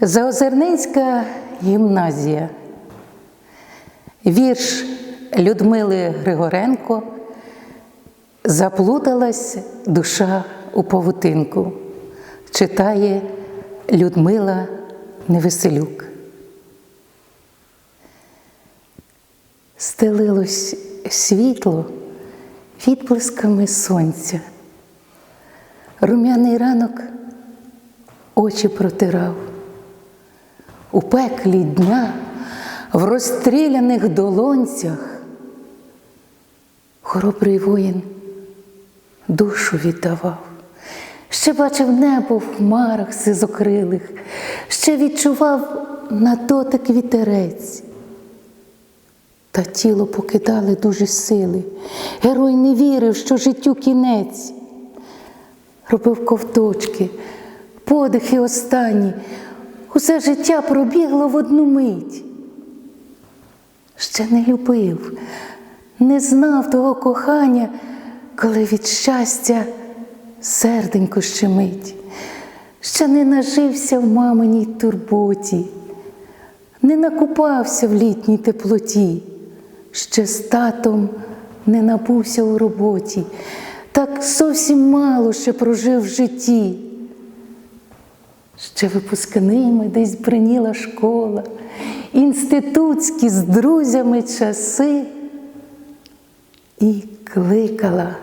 Заозерненська гімназія. Вірш Людмили Григоренко Заплуталась душа у павутинку. Читає Людмила Невеселюк. Стелилось світло відблисками сонця. Рум'яний ранок очі протирав. У пеклі дня, в розстріляних долонцях, хоробрий воїн душу віддавав, ще бачив небо в хмарах сизокрилих, ще відчував на дотик вітерець. Та тіло покидали дуже сили. Герой не вірив, що життю кінець. Робив ковточки, подихи останні. Усе життя пробігло в одну мить. Ще не любив, не знав того кохання, коли від щастя серденько щемить. Ще не нажився в маминій турботі, не накупався в літній теплоті, ще з татом не набувся у роботі, так зовсім мало ще прожив в житті. Ще випускними десь бриніла школа, інститутські з друзями часи і кликала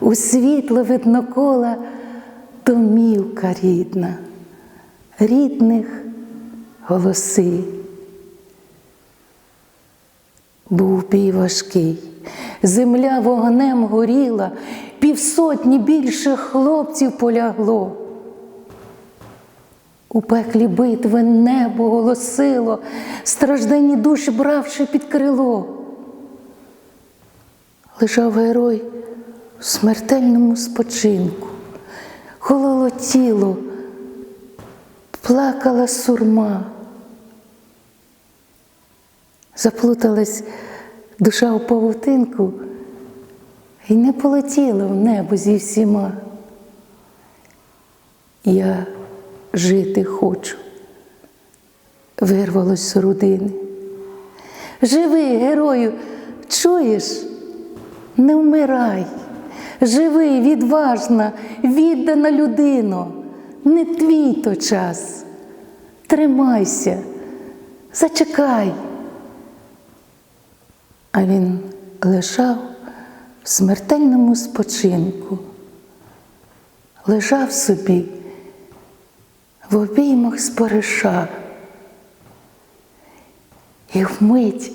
у світло виднокола домівка рідна, рідних голоси. Був бій важкий, земля вогнем горіла, півсотні більше хлопців полягло. У пеклі битви небо голосило, стражденні душі бравши під крило. Лежав герой в смертельному спочинку, хололо тіло, плакала сурма. Заплуталась душа у павутинку і не полетіла в небо зі всіма. Я жити хочу, вирвалось з родини. Живи, герою, чуєш, не вмирай, живи, відважна, віддана людино, не твій то час. Тримайся, зачекай. А він лежав в смертельному спочинку, лежав собі в обіймах спориша. І вмить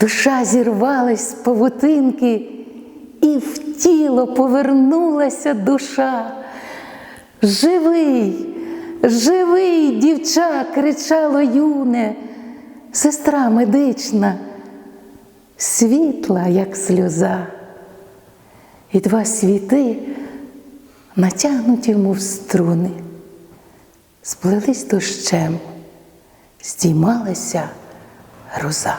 душа зірвалась з павутинки, і в тіло повернулася душа. Живий, живий, дівча, кричало юне, сестра медична, світла, як сльоза. І два світи натягнуті мов струни сплелись дощем, здіймалася гроза.